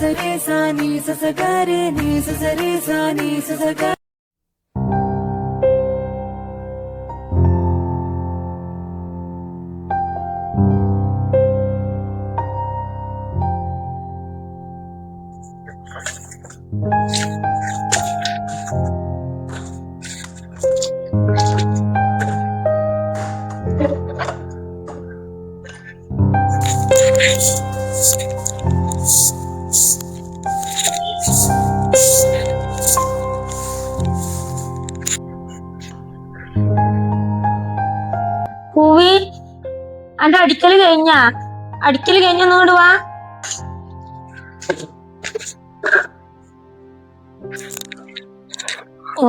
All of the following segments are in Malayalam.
സസരേ സാനി സസഗരേ നീ സസരേ സാനി സസഗ പൂവി കഴിഞ്ഞാ? അടിക്കൽ കഴിഞ്ഞ ഒന്നുകൊണ്ട് വാ. ഓ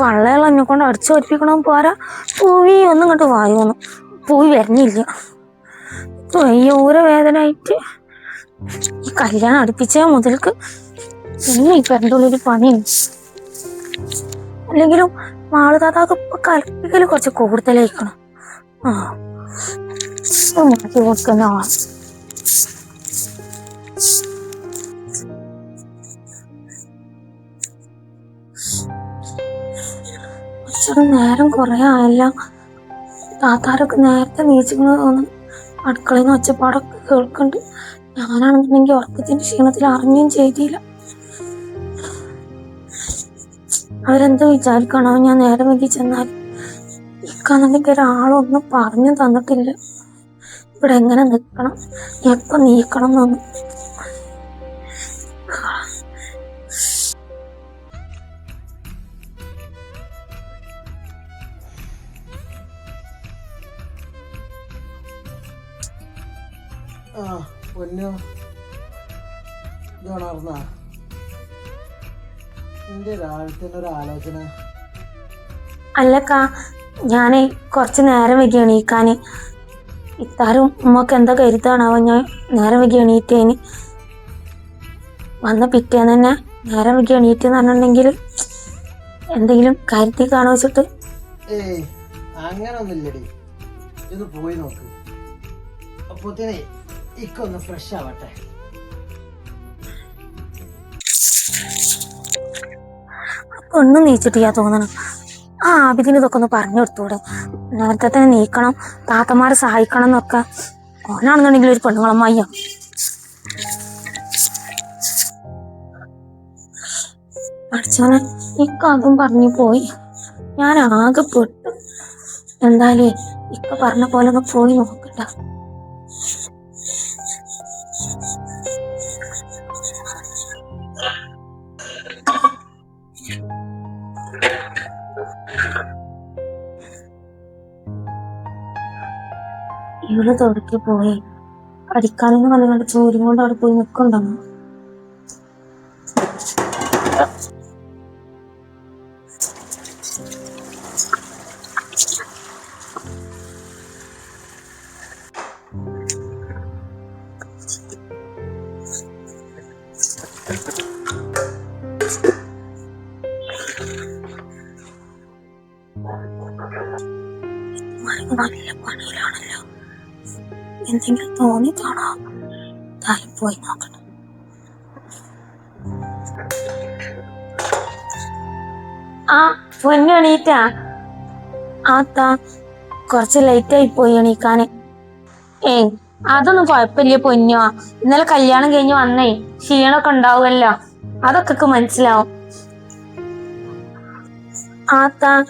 പള്ളയുള്ള എന്നെ കൊണ്ട് അടിച്ചു പഠിപ്പിക്കണം പോരാ. പൂവി ഒന്നും ഇങ്ങോട്ട് വായോന്ന് പൂവി വരണില്ല. വയ്യൂര വേദന ആയിട്ട് ഈ കല്യാണം അടുപ്പിച്ച മുതൽക്ക് പിന്നെ ഈ ഉള്ളിൽ പണിയുണ്ട്. അല്ലെങ്കിലും മാൾ താത്താക്ക് ഇപ്പൊ കൽപ്പിക്കൽ കുറച്ച് കൂടുതലായിരിക്കണം. ആ. കുറച്ചൊരു നേരം കുറേ ആയല്ല താത്താരൊക്കെ നേരത്തെ നീച്ചിങ്ങനെ തോന്നും അടുക്കളയിൽ നിന്ന് ഒച്ചപ്പാടൊക്കെ കേൾക്കുന്നുണ്ട് ഞാനാണെന്നുണ്ടെങ്കിൽ ഉറക്കത്തിന്റെ ക്ഷീണത്തിൽ അറിഞ്ഞും ചെയ്തില്ല. അവരെന്ത് വിചാരിക്കണോ? ഞാൻ നേരം വൈകി ചെന്നാൽ ഇക്കാന്നുണ്ടെങ്കിൽ ഒരാളൊന്നും പറഞ്ഞു തന്നിട്ടില്ല. ഇവിടെ എങ്ങനെ നിൽക്കണം? എപ്പൊ നീക്കണം എന്നൊന്നും ആ പൊന്നു. ഇതുണർന്ന എന്റെ രാവിലത്തെ ഒരു ആലോചന. അല്ലക്കാ ഞാനേ കുറച്ച് നേരം വൈകി എണീക്കാന്. ഇത്താരും ഉമ്മക്ക് എന്താ കരുത്താണാവോ ഞാൻ നേരം വൈകി എണീറ്റേന്. വന്ന പിറ്റേന്ന് തന്നെ നേരം വൈകി എണീറ്റെന്ന് പറഞ്ഞിട്ടുണ്ടെങ്കിൽ എന്തെങ്കിലും കരുത്തി കാണോ വെച്ചിട്ട്? അങ്ങനൊന്നുമില്ലടി. ഇത് പോയി നോക്ക്. അപ്പോത്തിനെ ഇക്കൊന്ന് ഫ്രഷ് ആവട്ടെ. ഒന്നും നീച്ചിട്ടില്ല തോന്നണം. ആ ആബിദിന് ഇതൊക്കെ ഒന്ന് പറഞ്ഞു കൊടുത്തൂടെ നേരത്തെ തന്നെ നീക്കണം താത്തമാരെ സഹായിക്കണം എന്നൊക്കെ ഓനാണെന്നുണ്ടെങ്കിൽ ഒരു പെണ്ണുങ്ങളമ്മയ്യ? പഠിച്ചോനെ ഇക്ക അതും പറഞ്ഞു പോയി. ഞാൻ ആകെ പെട്ടു. എന്തായാലും ഇക്ക പറഞ്ഞ പോലെ ഒന്ന് പോയി നോക്കണ്ട. ഇവൾ തുടക്കി പോയി. അടിക്കാനെന്ന് പറഞ്ഞുകൊണ്ട് ചോരും കൊണ്ട് അവിടെ പോയി നിൽക്കണ്ടെന്ന് നല്ല പണിയിലാണല്ലോ എന്തെങ്കിലും തോന്നി കാണാം താരം പോയി നോക്കണം. ആ പൊന്നു എണീറ്റാ ആ താ. കുറച്ച് ലേറ്റ് ആയി പോയി എണീക്കാന്. ഏയ് അതൊന്നും കുഴപ്പമില്ല പൊന്നോ. ഇന്നലെ കല്യാണം കഴിഞ്ഞ് വന്നേ. ക്ഷീണമൊക്കെ ഉണ്ടാവുമല്ലോ. അതൊക്കെ മനസ്സിലാവും. ആത്താ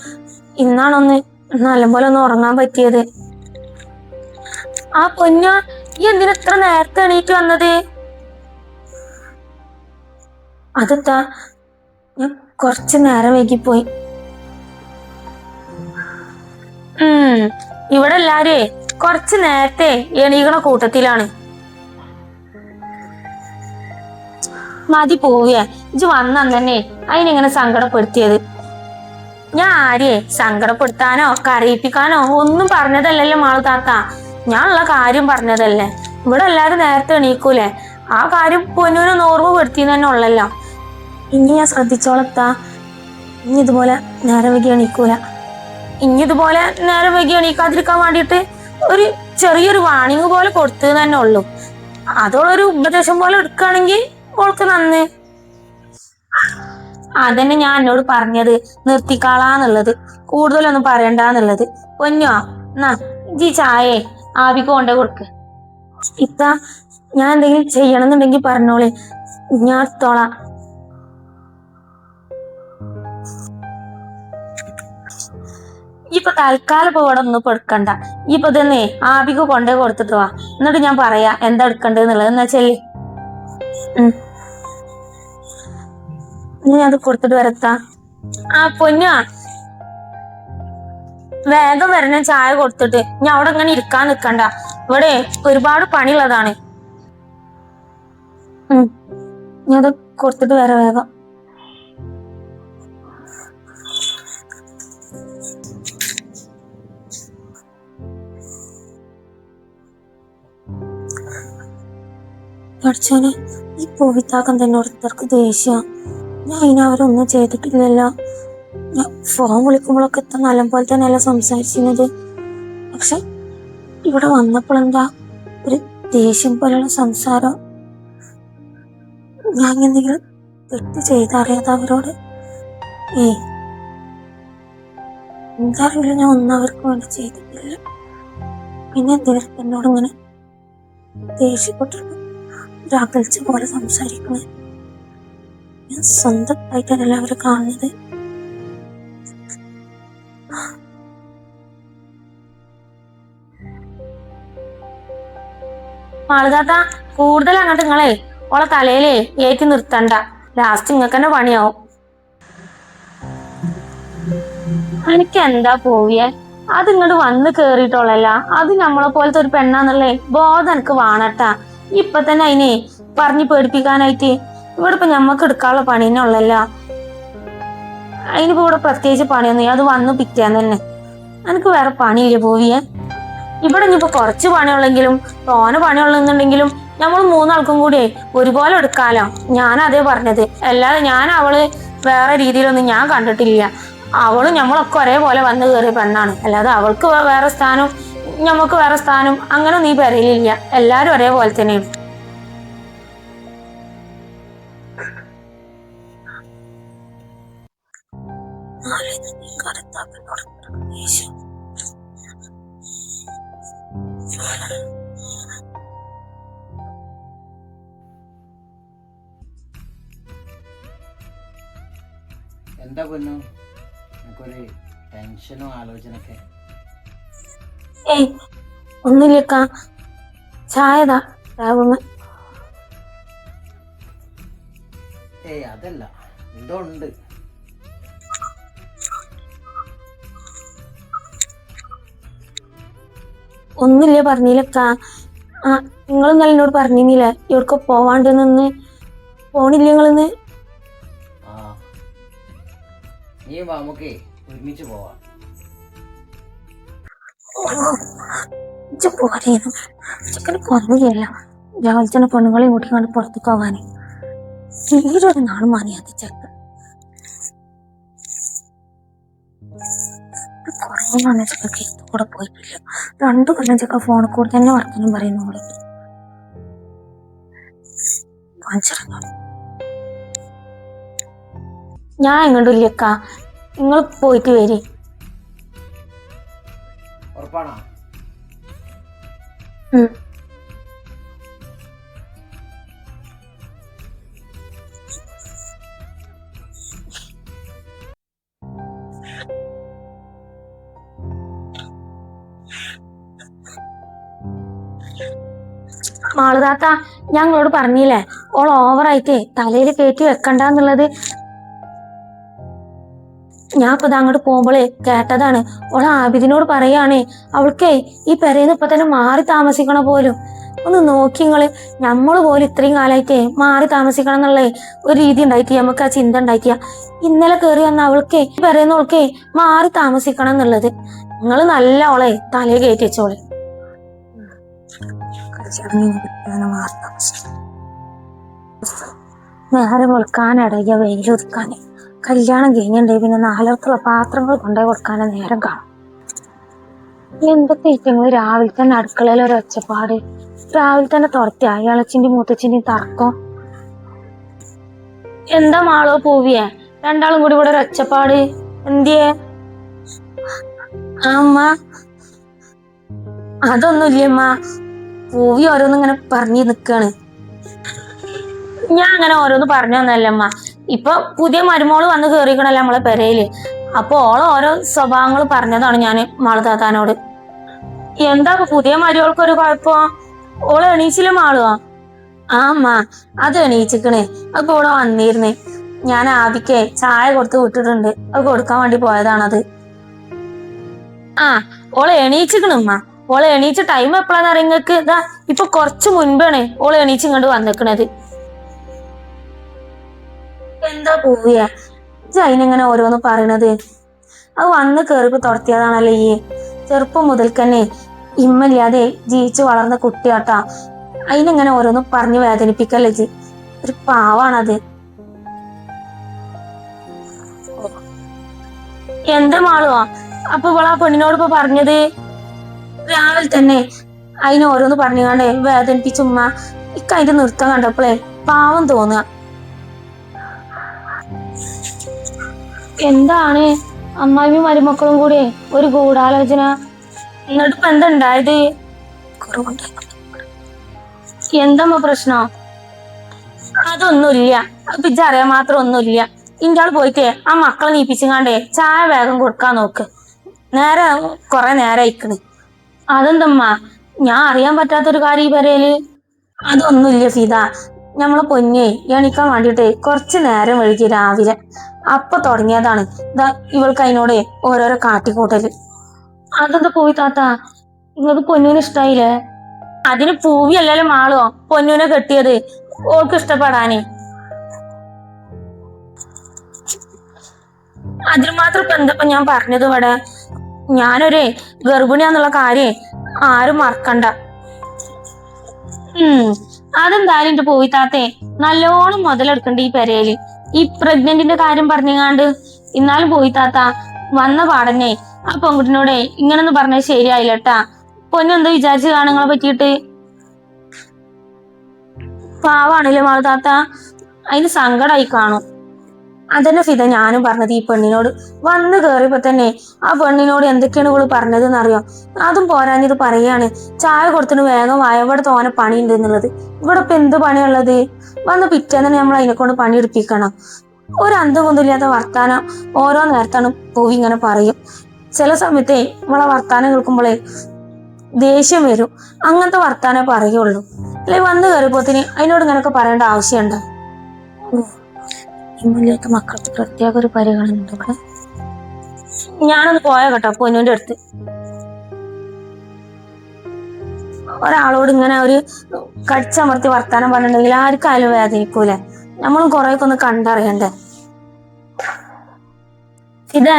ഇന്നാണൊന്ന് നല്ലപോലെ ഒന്ന് ഉറങ്ങാൻ പറ്റിയത്. ആ പൊന്നു ഈ എന്തിനു ഇത്ര നേരത്തെ എണീറ്റ് വന്നത്? അതെന്താ? ഞാൻ കുറച്ച് നേരം വൈകിപ്പോയി. ഉം ഇവിടെ എല്ലാരും കുറച്ച് നേരത്തെ എണീകണ കൂട്ടത്തിലാണ്. മതി പോവുക ഇജ് വന്നു തന്നെ അതിനെങ്ങനെ സങ്കടപ്പെടുത്തിയത്. ഞാൻ ആരെയെ സങ്കടപ്പെടുത്താനോ കരയിപ്പിക്കാനോ ഒന്നും പറഞ്ഞതല്ലല്ലോ മാളു താത്ത. ഞാനുള്ള കാര്യം പറഞ്ഞതല്ലേ? ഇവിടെ എല്ലാരും നേരത്തെ എണീക്കൂലേ? ആ കാര്യം പൊന്നൂനെ ഓർമ്മപ്പെടുത്തിന്ന് തന്നെ ഉള്ളല്ലോ. ഇനി ഞാൻ ശ്രദ്ധിച്ചോളത്താ. ഇനി ഇതുപോലെ നേരം വൈകി എണീക്കൂല. ഇനി ഇതുപോലെ നേരം വൈകി എണീക്കാതിരിക്കാൻ വേണ്ടിയിട്ട് ഒരു ചെറിയൊരു വാണിംഗ് പോലെ കൊടുത്തു തന്നെ ഉള്ളൂ. അതോളൊരു ഉപദേശം പോലെ എടുക്കുകയാണെങ്കിൽ ഓൾക്ക് നന്ന്. അതന്നെ ഞാൻ എന്നോട് പറഞ്ഞത്. നിർത്തിക്കാളാന്നുള്ളത്. കൂടുതലൊന്നും പറയണ്ടെന്നുള്ളത്. പൊന്നോ എന്നാ ജി ചായേ. ആവിക്ക് കൊണ്ടേ കൊടുക്ക്. ഇത്ത ഞാൻ എന്തെങ്കിലും ചെയ്യണമെന്നുണ്ടെങ്കിൽ പറഞ്ഞോളെ. ഞാൻ എടുത്തോളാം ഇപ്പൊ തൽക്കാലം ഇപ്പൊ ഇവിടെ ഒന്നും ഇപ്പൊ എടുക്കണ്ട ഇപ്പൊ തന്നെ ആബിക്ക് കൊണ്ടേ കൊടുത്തിട്ട് വാ. എന്നിട്ട് ഞാൻ പറയാ എന്താ എടുക്കണ്ടെന്നുള്ളത് എന്നാ ചെല്ലി. ഞാൻ അത് കൊടുത്തിട്ട് വരത്താ. ആ പൊന്നാ? വേഗം വരണ ചായ കൊടുത്തിട്ട്. ഞാൻ അവിടെ ഇങ്ങനെ ഇരിക്കാൻ നിൽക്കണ്ട ഇവിടെ ഒരുപാട് പണിയുള്ളതാണ്. ഞാൻ അത് കൊടുത്തിട്ട് വരാം വേഗം. പഠിച്ചോനെ ഈ പൂവിത്താക്കം തന്നെ ഒരുത്തർക്ക് ദേഷ്യ. ഞാൻ അതിനവരൊന്നും ചെയ്തിട്ടില്ലല്ലോ. ഫോൺ വിളിക്കുമ്പോഴൊക്കെ ഇത്ര നല്ല പോലെ തന്നെയല്ല സംസാരിച്ചിരുന്നത്? പക്ഷെ ഇവിടെ വന്നപ്പോഴെന്താ ഒരു ദേഷ്യം പോലെയുള്ള സംസാരം? ഞാൻ എന്തെങ്കിലും തെറ്റ് ചെയ്തറിയാതെ അവരോട് ഏ എന്താറിയില്ല ഞാൻ ഒന്നും അവർക്ക് വേണ്ടി ചെയ്തിട്ടില്ല. പിന്നെ എന്തെങ്കിലും എന്നോട് ഇങ്ങനെ ദേഷ്യപ്പെട്ടിട്ട് ഒരു അകൽച്ച പോലെ സംസാരിക്കുന്നത്? ഞാൻ സ്വന്തമായിട്ടല്ല അവരെ കാണുന്നത്. മാളുതാത്ത കൂടുതൽ അങ്ങോട്ട് നിങ്ങളെ ഓളെ തലയിലേ ഏറ്റി നിർത്തണ്ട. ലാസ്റ്റ് നിങ്ങൾക്ക് തന്നെ പണിയാവും. എനിക്ക് എന്താ പോവിയെ? അത് ഇങ്ങോട്ട് വന്ന് കേറിയിട്ടുള്ളല്ല അത് നമ്മളെ പോലത്തെ ഒരു പെണ്ണാന്നുള്ളേ ബോധം എനിക്ക് വാണട്ടാ. ഇപ്പൊ തന്നെ അതിനെ പറഞ്ഞു പേടിപ്പിക്കാനായിട്ട് ഇവിടെ ഇപ്പൊ ഞമ്മക്ക് എടുക്കാനുള്ള പണി തന്നെ ഉള്ളല്ലോ. അതിനിപ്പോ ഇവിടെ പ്രത്യേകിച്ച് പണിയൊന്നും അത് വന്ന് പിറ്റാൻ തന്നെ. എനിക്ക് വേറെ പണിയില്ല പോവിയെ? ഇവിടെ ഇനിയിപ്പോ കുറച്ച് പണിയുള്ളെങ്കിലും തോന പണിയുള്ളെന്നുണ്ടെങ്കിലും നമ്മൾ മൂന്നാൾക്കും കൂടി ഒരുപോലെ എടുക്കാലോ. ഞാൻ അതേ പറഞ്ഞത്. അല്ലാതെ ഞാൻ അവൾ വേറെ രീതിയിലൊന്നും ഞാൻ കണ്ടിട്ടില്ല. അവളും നമ്മളൊക്കെ ഒരേപോലെ വന്നു കയറിയ പെണ്ണാണ്. അല്ലാതെ അവൾക്ക് വേറെ സ്ഥാനം ഞമ്മക്ക് വേറെ സ്ഥാനം അങ്ങനെ നീ പറയലില്ല എല്ലാരും ഒരേപോലെ തന്നെയാണ്. എന്താ പൊന്നു? എനിക്കൊരു ടെൻഷനോ ആലോചനയൊക്കെ? ഏയ് ഒന്നുമില്ലക്ക. ചായതാ രാവുന്ന ഏയ് അതല്ല. എന്തോ ഉണ്ട്. ഒന്നുമില്ല പറഞ്ഞില്ലക്ക ആ നിങ്ങൾ ഇന്നലെ എന്നോട് പറഞ്ഞില്ല ഇവർക്ക് പോവാണ്ട് നിന്ന്. പോണില്ല നിങ്ങളിന്ന്? നീ വാ നമുക്ക് ഒരുമിച്ച് പോവാം. പോരേന്നു ചിക്കന് രാവിലെ തന്നെ പുറത്തേക്ക് തീരൊരു നാൾ മാറിയാതി ചെക്ക് കുറവാണ് ചെക്കൊക്കെ കൂടെ പോയിട്ടില്ല. രണ്ടു കൊല്ലം ചെക്ക ഫോണിൽ കൂടെ തന്നെ വർത്തനം പറയുന്നു അവൾ. ഞാൻ ഞാൻ എങ്ങോട്ടില്ലക്ക നിങ്ങൾ പോയിട്ട് വരി. ഉറപ്പാണോ? മാളുതാത്ത ഞങ്ങളോട് പറഞ്ഞില്ലേ ഓൾ ഓവറായിട്ടേ തലയിൽ കയറ്റി വെക്കണ്ടെന്നുള്ളത് ഞാൻ ഇപ്പൊ അങ്ങോട്ട് പോകുമ്പോളേ കേട്ടതാണ്. ഓൾ ആബിദിനോട് പറയാണ് അവൾക്കേ ഈ പെരേന്ന് ഇപ്പൊ തന്നെ മാറി താമസിക്കണ പോലും. ഒന്ന് നോക്കി നിങ്ങൾ നമ്മൾ പോലും ഇത്രയും കാലമായിട്ടേ മാറി താമസിക്കണം എന്നുള്ള ഒരു രീതി ഉണ്ടായിട്ട് നമുക്ക് ആ ചിന്ത ഉണ്ടാക്കിയ ഇന്നലെ കയറി വന്ന അവൾക്കേ പെരേന്ന് അവൾക്കേ മാറി താമസിക്കണം എന്നുള്ളത്. നിങ്ങൾ നല്ല ഓളെ തലയെ കയറ്റി വെച്ചോളെ. നേരം വെയിൽ വെയിലൊതുക്കാന് കല്യാണം കഴിഞ്ഞിട്ടുണ്ടെങ്കിൽ പിന്നെ നാലർത്തുള്ള പാത്രങ്ങൾ കൊണ്ടുപോയി കൊടുക്കാനേ നേരം കാണും. എന്തൊക്കെ ഇറ്റങ്ങൾ രാവിലെ തന്നെ അടുക്കളയിൽ ഒരു ഒച്ചപ്പാട്. രാവിലെ തന്നെ തുറത്തി അയാളച്ചിന്റെ മൂത്തച്ഛന്റെയും തർക്കം. എന്താ മാളോ പൂവിയെ? രണ്ടാളും കൂടി ഇവിടെ ഒരു ഒച്ചപ്പാട്. എന്തിയേ? അതൊന്നുമില്ലേ അമ്മ. അതൊന്നുമില്ലമ്മ പൂവി ഓരോന്നും ഇങ്ങനെ പറഞ്ഞു നിക്കാണ്. ഞാൻ അങ്ങനെ ഓരോന്ന് പറഞ്ഞു തന്നല്ലമ്മ ഇപ്പൊ പുതിയ മരുമോൾ വന്ന് കേറിക്കണല്ലോ നമ്മളെ പെരയിൽ. അപ്പൊ ഓൾ ഓരോ സ്വഭാവങ്ങൾ പറഞ്ഞതാണ് ഞാൻ മാളുതാത്താനോട്. എന്താ പുതിയ മരുമോൾക്ക് ഒരു കുഴപ്പം? ഓൾ എണീച്ചില്ല മാളുവാ ആ അമ്മ. അത് എണീച്ചിക്കണേ. അപ്പൊ ഓൾ വന്നിരുന്നേ. ഞാൻ ആദിക്കേ ചായ കൊടുത്ത് വിട്ടിട്ടുണ്ട്. അത് കൊടുക്കാൻ വേണ്ടി പോയതാണത്. ആ ഓൾ എണീച്ചിക്കണമ്മ ഓൾ എണീച്ച ടൈം എപ്പോഴാന്ന് അറിയങ്ങൾക്ക് ഇതാ ഇപ്പൊ കുറച്ച് മുൻപാണ് ഓളെ എണീച്ച് ഇങ്ങോട്ട് വന്നിക്കണത്. എന്താ പോവുക? അതിനെങ്ങനെ ഓരോന്ന് പറയണത്? അത് വന്ന് കേറിപ്പോ തുടത്തിയതാണല്ലോ ഈ ചെറുപ്പം മുതൽക്കന്നെ ഇമ്മല്ലാതെ ജീവിച്ചു വളർന്ന കുട്ടിയാട്ടാ. അതിനെങ്ങനെ ഓരോന്ന് പറഞ്ഞു വേദനിപ്പിക്കല്ലേ ജി ഒരു പാവാണത്. എന്താ മാളുവാ? അപ്പൊ ഇവളാ പെണ്ണിനോട് ഇപ്പൊ പറഞ്ഞത്? രാവിലെ തന്നെ അതിനെ ഓരോന്ന് പറഞ്ഞുകൊണ്ട് വേദനിപ്പിച്ച ഉമ്മ ഇക്ക അതിന്റെ നൃത്തം കണ്ടപ്പോഴേ പാവം തോന്നുക. എന്താണ് അമ്മായിയും മരുമക്കളും കൂടി ഒരു ഗൂഢാലോചന? എന്നിട്ട് ഇപ്പൊ എന്തുണ്ടായത് എന്തമ്മ പ്രശ്നം? അതൊന്നുമില്ല. അപ്പൊ അറിയാൻ മാത്രം ഒന്നുമില്ല. ഇന്റെ ആൾ പോയിട്ടേ ആ മക്കളെ നീപ്പിച്ചുങ്ങാണ്ടേ ചായ വേഗം കൊടുക്കാൻ നോക്ക്. നേരെ കൊറേ നേരം അയക്കണ് അതെന്തമ്മ? ഞാൻ അറിയാൻ പറ്റാത്തൊരു കാര്യം ഈ പെരയിൽ അതൊന്നുമില്ല സീത. നമ്മളെ പൊന്നേ എണിക്കാൻ വേണ്ടിട്ടേ കുറച്ച് നേരം വഴുകി രാവിലെ. അപ്പൊ തുടങ്ങിയതാണ്. ഇതാ ഇവൾക്ക് അതിനോട് ഓരോരോ കാട്ടിക്കൂട്ടൽ. അതെന്താ പോയി താത്ത? നിങ്ങൾക്ക് പൊന്നൂന് ഇഷ്ടായില്ലേ? അതിന് പൂവി അല്ലല്ലോ മാളോ പൊന്നൂനെ കെട്ടിയത് ഓൾക്ക് ഇഷ്ടപ്പെടാനേ. അതിന് മാത്രം ഇപ്പൊ എന്താ ഞാൻ പറഞ്ഞത് ഇവിടെ? ഞാനൊരു ഗർഭിണിയാന്നുള്ള കാര്യം ആരും മറക്കണ്ട. ഉം. അതെന്തായാലും എന്റെ പോയി താത്തേ നല്ലോണം മുതലെടുക്കണ്ട ഈ പെരയിൽ ഈ പ്രഗ്നന്റിന്റെ കാര്യം പറഞ്ഞാണ്ട് ഇന്നാലും പോയി താത്ത വന്ന പാടന്നെ ആ പെൺകുട്ടിനോടെ ഇങ്ങനൊന്നും പറഞ്ഞത് ശരിയായില്ലട്ടാ. പൊന്നെന്താ വിചാരിച്ചു കാണുങ്ങളെ പറ്റിയിട്ട്? പാവാണല്ലേ മാളു താത്ത? അതിന് സങ്കടമായി കാണും. അതന്നെ ഫിത ഞാനും പറഞ്ഞത് ഈ പെണ്ണിനോട്. വന്ന് കയറിയപ്പോ തന്നെ ആ പെണ്ണിനോട് എന്തൊക്കെയാണ് ഇവൾ പറഞ്ഞതെന്ന് അറിയാം അതും പോരാഞ്ഞത് പറയാണ് ചായ കൊടുത്തിന് വേഗം വായ ഇവിടെ തോനെ പണിയുണ്ട് എന്നുള്ളത്. ഇവിടെ ഇപ്പൊ എന്ത് പണിയുള്ളത്? വന്ന് പിറ്റേന്ന് നമ്മൾ അതിനെ കൊണ്ട് പണിയെടുപ്പിക്കണം ഒരു അന്തമൊന്നുമില്ലാത്ത വർത്താനം ഓരോ നേരത്താണ് പൂവി ഇങ്ങനെ പറയും. ചില സമയത്തെ നമ്മളെ വർത്താനം കേൾക്കുമ്പോഴേ ദേഷ്യം വരും. അങ്ങനത്തെ വർത്താനേ പറയുള്ളൂ. അല്ലെ വന്നു കയറിയപ്പോത്തിന് അതിനോട് ഇങ്ങനൊക്കെ പറയേണ്ട ആവശ്യമുണ്ടോ? ഇമ്മലേക്ക് മക്കൾക്ക് പ്രത്യേക ഒരു പരിഗണന ഉണ്ട് ഇവിടെ. ഞാനൊന്ന് പോയ കേട്ടോ പൊന്നുവിന്റെ അടുത്ത്. ഒരാളോട് ഇങ്ങനെ ഒരു കടിച്ചമർത്തി വർത്താനം പറഞ്ഞിട്ടുണ്ടെങ്കിൽ ആർക്കായാലും വേദനിക്കൂലെ. നമ്മളും കുറേയൊക്കെ ഒന്ന് കണ്ടറിയണ്ടേ? ഇത്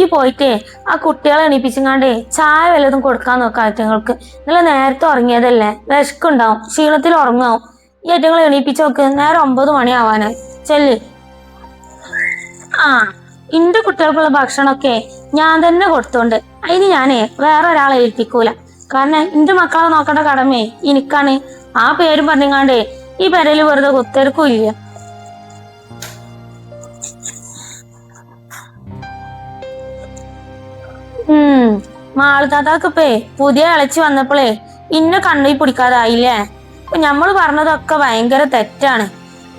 ഈ പോയിട്ടേ ആ കുട്ടികളെ എണീപ്പിച്ചങ്ങാണ്ടേ ചായ വല്ലതും കൊടുക്കാൻ നോക്കാം അറ്റങ്ങൾക്ക് ഇന്നലെ നേരത്തെ ഉറങ്ങിയതല്ലേ? വിശക്കുണ്ടാവും ക്ഷീണത്തിൽ ഉറങ്ങാവും ഈ അറ്റങ്ങൾ എണീപ്പിച്ച് നോക്ക് നേരെ ഒമ്പത് മണിയാവാനായി. ചെല്ല്. ആ ഇന്റെ കുട്ടികൾക്കുള്ള ഭക്ഷണമൊക്കെ ഞാൻ തന്നെ കൊടുത്തോണ്ട്. അതിന് ഞാനേ വേറെ ഒരാളെ ഏൽപ്പിക്കൂല. കാരണം എന്റെ മക്കളെ നോക്കേണ്ട കടമേ എനിക്കാണ്. ആ പേരും പറഞ്ഞങ്ങാണ്ടേ ഈ പെരയിൽ വെറുതെ കുത്തിരക്കും ഇല്ല ഉം മാളുതാത്താക്കിപ്പേ പുതിയ ഇളച്ചി വന്നപ്പോഴേ ഇന്നെ കണ്ണി പിടിക്കാതായില്ലേ? ഞമ്മൾ പറഞ്ഞതൊക്കെ ഭയങ്കര തെറ്റാണ്.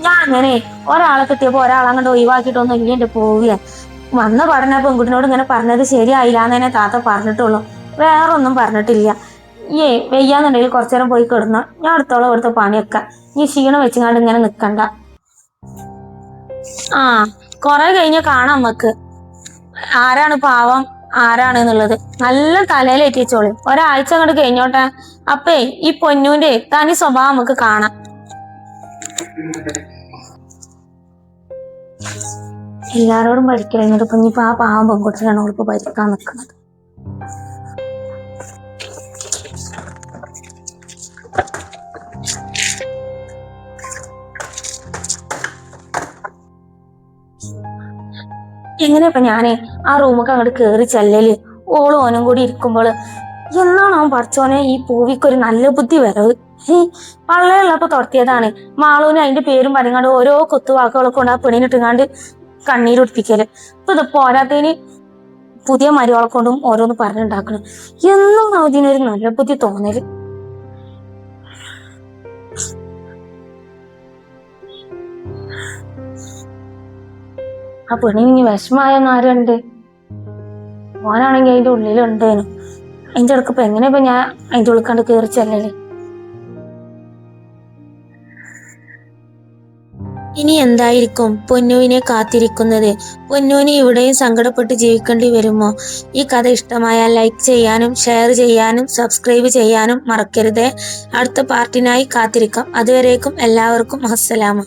ഞാൻ അങ്ങനെ ഒരാളെ കിട്ടിയപ്പോ ഒരാളെ അങ്ങോട്ട് ഒഴിവാക്കിയിട്ടൊന്നും ഇല്ല എന്റെ പോവുക വന്ന പഠന പെൺകുട്ടിനോട് ഇങ്ങനെ പറഞ്ഞത് ശരിയായില്ല എന്നെ താത്ത പറഞ്ഞിട്ടുള്ളൂ. വേറെ ഒന്നും പറഞ്ഞിട്ടില്ല. ഏ വെയ്യാന്നുണ്ടെങ്കിൽ കുറച്ചു നേരം പോയി കിടന്ന. ഞാൻ അടുത്തോളം ഇവിടുത്തെ പണിയൊക്കെ. നീ ക്ഷീണം വെച്ചുകൊണ്ട് ഇങ്ങനെ നിക്കണ്ട. ആ കൊറേ കഴിഞ്ഞ കാണാം നമുക്ക് ആരാണ് പാവം? ആരാണ് എന്നുള്ളത്. നല്ല തലയിലേറ്റിച്ചോളി ഒരാഴ്ച അങ്ങോട്ട് കഴിഞ്ഞോട്ടെ. അപ്പേ ഈ പൊന്നൂന്റെ തനി സ്വഭാവം നമുക്ക് കാണാം. എല്ലാരോടും പഠിക്കലെന്നിട്ട് ഇപ്പൊ ഇനിയിപ്പോ ആ പാവം പെൺകുട്ടിയാണ് അവളിപ്പോ ഭരിക്കാൻ നിൽക്കുന്നത് എങ്ങനെ ഇപ്പൊ ഞാനേ ആ റൂമൊക്കെ അങ്ങോട്ട് കേറി ചെല്ലല്? ഓളും ഓനും കൂടി ഇരിക്കുമ്പോൾ എന്നാണ് അവൻ പഠിച്ചോനെ? ഈ പൂവിക്കൊരു നല്ല ബുദ്ധി വരവ് ഹേ പള്ളയുള്ളപ്പോ തുടത്തിയതാണ് മാളൂന് അതിന്റെ പേരും പറഞ്ഞാണ്ട് ഓരോ കുത്തുവാക്കുകളൊക്കെ കൊണ്ട് ആ പെണ്ണിനിട്ടുങ്ങാണ്ട് കണ്ണീരൊടിപ്പിക്കൽ ഇപ്പൊ ഇത് പോരാത്തതിന് പുതിയ മരുവളെ കൊണ്ടും ഓരോന്ന് പറഞ്ഞുണ്ടാക്കണം. എന്നും നവദീനൊരു നല്ല ബുദ്ധി തോന്നൽ. ആ പെണ്ണി ഇനി വിഷമായെന്ന് ആരുണ്ട്? ഓനാണെങ്കിൽ അതിന്റെ ഉള്ളിലുണ്ടേനു. അതിന്റെ ഇടയ്ക്ക് ഇപ്പൊ എങ്ങനെ ഞാൻ അതിന്റെ ഉള്ളിൽ കണ്ട് കയറി ചെല്ലല്ലേ ഇനി എന്തായിരിക്കും പൊന്നുവിനെ കാത്തിരിക്കുന്നത്? പൊന്നുവിന് ഇവിടെയും സങ്കടപ്പെട്ട് ജീവിക്കേണ്ടി വരുമോ? ഈ കഥ ഇഷ്ടമായാൽ ലൈക്ക് ചെയ്യാനും ഷെയർ ചെയ്യാനും സബ്സ്ക്രൈബ് ചെയ്യാനും മറക്കരുതേ. അടുത്ത പാർട്ടിനായി കാത്തിരിക്കാം. അതുവരേക്കും എല്ലാവർക്കും അസ്സലാമ